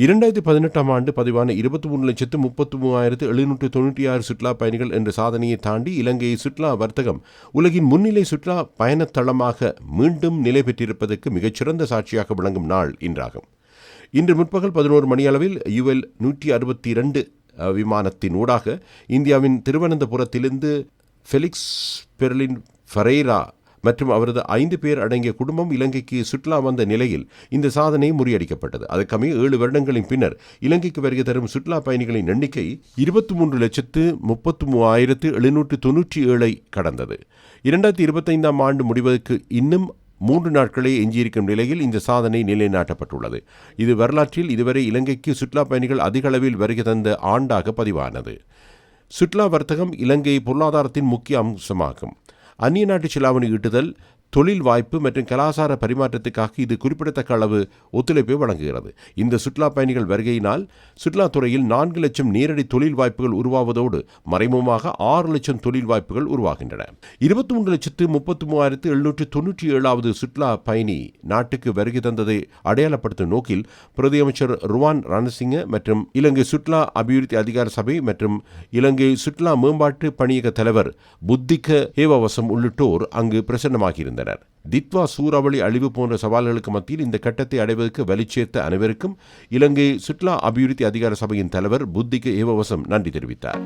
இரண்டாயிரத்தி பதினெட்டாம் ஆண்டு பதிவான இருபத்தி மூணு லட்சத்து முப்பத்தி மூவாயிரத்து எழுநூற்று தொண்ணூற்றி ஆறு சுற்றுலா பயணிகள் என்ற சாதனையை தாண்டி இலங்கை சுற்றுலா வர்த்தகம் உலகின் முன்னிலை சுற்றுலா பயணத்தளமாக மீண்டும் நிலை பெற்றிருப்பதற்கு மிகச்சிறந்த சாட்சியாக விளங்கும் நாள் இன்றாகும். இன்று முற்பகல் பதினோரு மணியளவில் யுஎல் நூற்றி அறுபத்தி இரண்டு விமானத்தின் ஊடாக இந்தியாவின் திருவனந்தபுரத்திலிருந்து ஃபெலிக்ஸ் பெர்லின் ஃபரேரா மற்றும் அவரது ஐந்து பேர் அடங்கிய குடும்பம் இலங்கைக்கு சுற்றுலா வந்த நிலையில் இந்த சாதனை முறியடிக்கப்பட்டது. அதற்கமைய ஏழு வருடங்களின் பின்னர் இலங்கைக்கு வருகை தரும் சுற்றுலா பயணிகளின் எண்ணிக்கை இருபத்தி மூன்று லட்சத்து முப்பத்து மூவாயிரத்து எழுநூற்று தொன்னூற்றி ஏழை கடந்தது. இரண்டாயிரத்தி இருபத்தைந்தாம் ஆண்டு முடிவதற்கு இன்னும் மூன்று நாட்களே எஞ்சியிருக்கும் நிலையில் இந்த சாதனை நிலைநாட்டப்பட்டுள்ளது. இது வரலாற்றில் இதுவரை இலங்கைக்கு சுற்றுலா பயணிகள் அதிக அளவில் வருகை தந்த ஆண்டாக பதிவானது. சுற்றுலா வர்த்தகம் இலங்கை பொருளாதாரத்தின் முக்கிய அம்சமாகும். அந்நிய நாட்டு செலாவணி ஈட்டுதல் தொழில் வாய்ப்பு மற்றும் கலாசார பரிமாற்றத்துக்காக இது குறிப்பிடத்தக்க அளவு ஒத்துழைப்பை வழங்குகிறது. இந்த சுற்றுலா பயணிகள் வருகையினால் சுற்றுலாத்துறையில் நான்கு லட்சம் நேரடி தொழில் வாய்ப்புகள் உருவாவதோடு மறைமுகமாக ஆறு லட்சம் தொழில் வாய்ப்புகள் உருவாகின்றன. இருபத்தி மூன்று லட்சத்து முப்பத்தி மூவாயிரத்து எழுநூற்று தொன்னூற்றி ஏழாவது சுற்றுலா பயணி நாட்டுக்கு வருகை தந்ததை அடையாளப்படுத்தும் நோக்கில் பிரதியமைச்சர் ருவான் ரணசிங்க மற்றும் இலங்கை சுற்றுலா அபிவிருத்தி அதிகார சபை மற்றும் இலங்கை சுற்றுலா மேம்பாட்டு பணியக தலைவர் புத்திக ஹேவவசம் உள்ளிட்டோர் அங்கு பிரசன்னமாகியிருந்தனர். வந்தனர் தித்வா சூறாவளி அழிவு போன்ற சவால்களுக்கு மத்தியில் இந்த கட்டத்தை அடைவதற்கு வலிச்சேர்த்த அனைவருக்கும் இலங்கை சுற்றுலா அபிவிருத்தி அதிகார சபையின் தலைவர் புத்திக ஏவவசம் நன்றி தெரிவித்தார்.